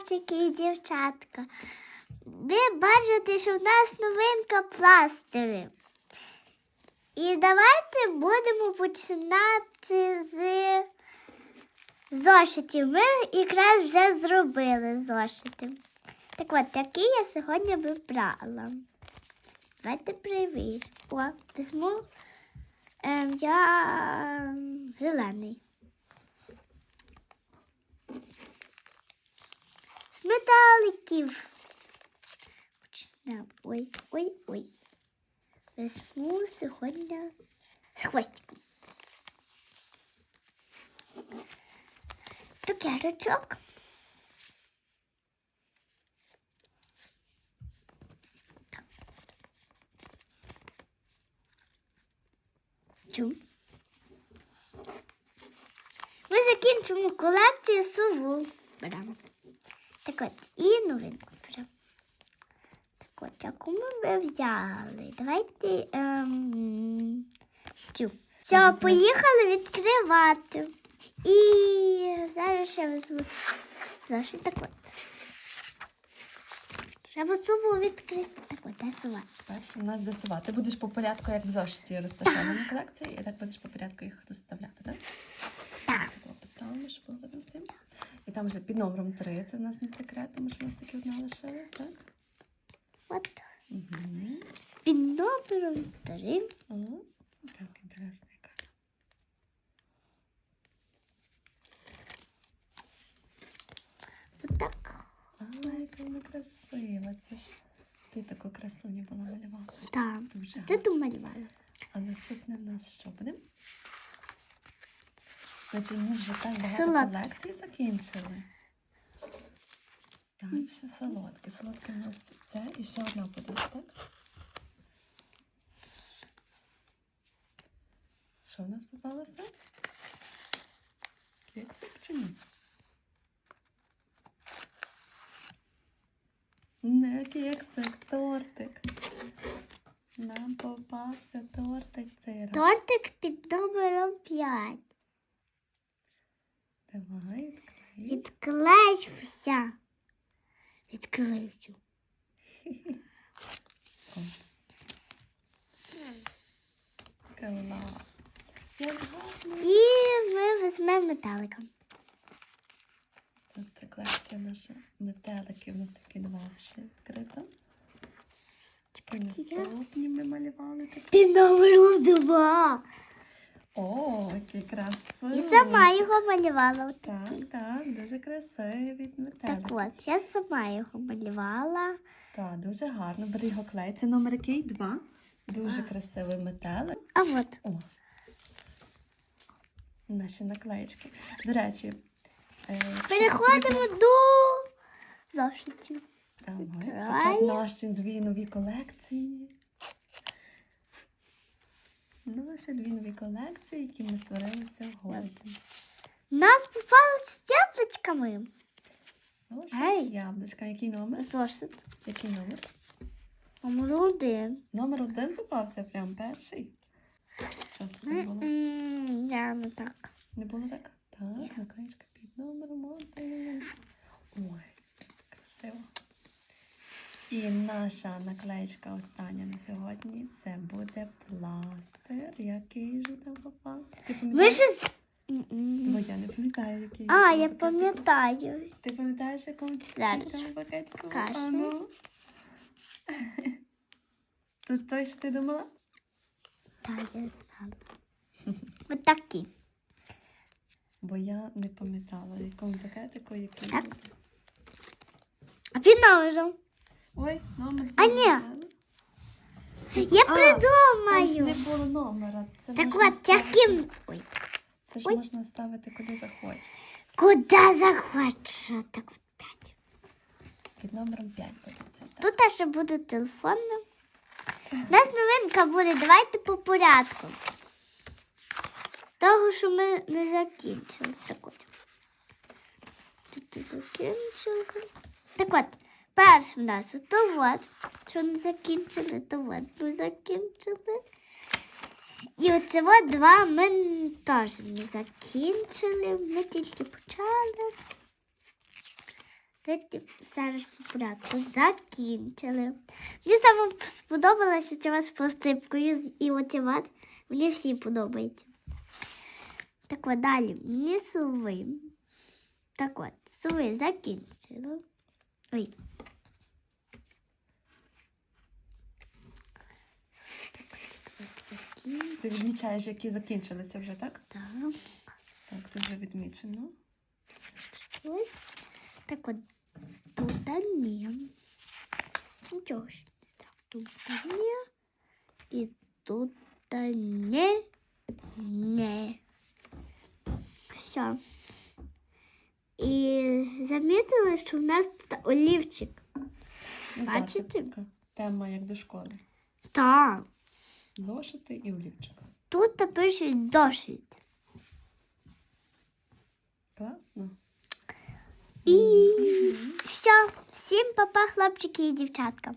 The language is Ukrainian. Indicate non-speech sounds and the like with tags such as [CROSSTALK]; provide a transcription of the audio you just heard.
хлопчики і дівчатка. Ви бачите, що в нас новинка пластири. І давайте будемо починати з зошитів. Ми якраз вже зробили зошити. Так от, який я сьогодні вибрала. Давайте перевір. О, візьму ем, я ем, зелений. З металиків. Почнемо. Ой, ой, ой. Візьму сьогодні з хвостиком. Цукерочок. Чум. Ми закінчимо колекцію сову. Беремо. Так от, і новинку беремо. Так от, яку ми взяли? Давайте ем, цю. Все, поїхали відкривати. І зараз ще візьму зошит так от. Треба сову відкрити. Так от, де сова? Перше у нас де сова. Ти будеш по порядку, як в зошиті розташовані колекції, і так будеш по порядку їх розставляти, так? Так. Поставимо, щоб було видно всім. І там вже під номером 3, це в нас не секрет, тому що в нас таки одна лишилась, так? От. Угу. Під номером три. О, так, інтересно, яка. Отак. А, яка вона красива. Це ж ти таку красуню була малювала. Так. Дуже Це гарно. домалювала. А наступне в нас що буде? Значить, ми вже так багато Солодке. колекцій закінчили. Так, ще солодке. Солодке в нас це і ще одна так? Що в нас попалося? Кексик чи ні? Не кексик, тортик. Нам попався тортик цей раз. Тортик під номером 5. Давай, відкрий. Відклеївся. Відклеївся. Клас. І ми візьмемо металиком. От Це колекція наша метелики. У нас такі два ще відкрита. І наступні ми малювали такі. Під номером 2. О, які красиві. І сама його малювала. Так, так, дуже красиві від Так от, я сама його малювала. Так, дуже гарно. Бери його клей. Це номер який? Два. Дуже красивий метелик. А от. О. Наші наклеїчки. До речі, е, Переходимо до зошитів. Тепер наші дві нові колекції. Наші дві нові колекції, які ми створили сьогодні. Нас попалося з яблучками. Зошит з яблучка. Який номер? Зошит. Який номер? Номер один. Номер один попався прям перший. Що це не було? Я не так. Не було так? Так, наклеїчка під номером один. Ой, красиво. І наша наклеїчка остання на сьогодні це буде пластир. Який же там попався? Ти пам'ятаєш? з... Бо я не пам'ятаю, який. А, я пам'ятаю. Ти пам'ятаєш, якому Зараз цьому пакетику? покажу. А ну. Тут той, що ти думала? Так, я знала. [LAUGHS] Ось такі. Бо я не пам'ятала, в якому пакетику, який. Так. А під номером. Ой, номер А, ні. забрали. Я А, Там ж не придумаю. було номера. Це Так можна от, ставити- яким... Ой. Це ж можна ставити куди захочеш. Куди захочу. Так от п'ять. Під номером 5 буде це. Тут теж буде телефонно. У нас новинка буде. Давайте по порядку. Того, що ми не закінчили. Так от. Тут і закінчили. Так от, перше в нас от, що не закінчили, то от ми закінчили. І оце от два ми теж не закінчили. Ми тільки почали. Зараз по порядку закінчили. Мені саме сподобалося ця вас посипкою з- і оціват. Мені всі подобаються. Так от далі. Мені суви. Так от, суви закінчили. Ой. Так от, давайте. Ти відмічаєш, які закінчилися вже, так? Так. Так, тут вже відмічено. Ось так от тут ні. Нічого ж не став. Тут ні. І тут не. Не. Все. І замітили, що в нас тут олівчик. Ну, Бачите? це така Тема як до школи. Так. Зошити і олівчик. Тут пишуть зошит. Класно. І все. Всім папа, хлопчики і дівчатка.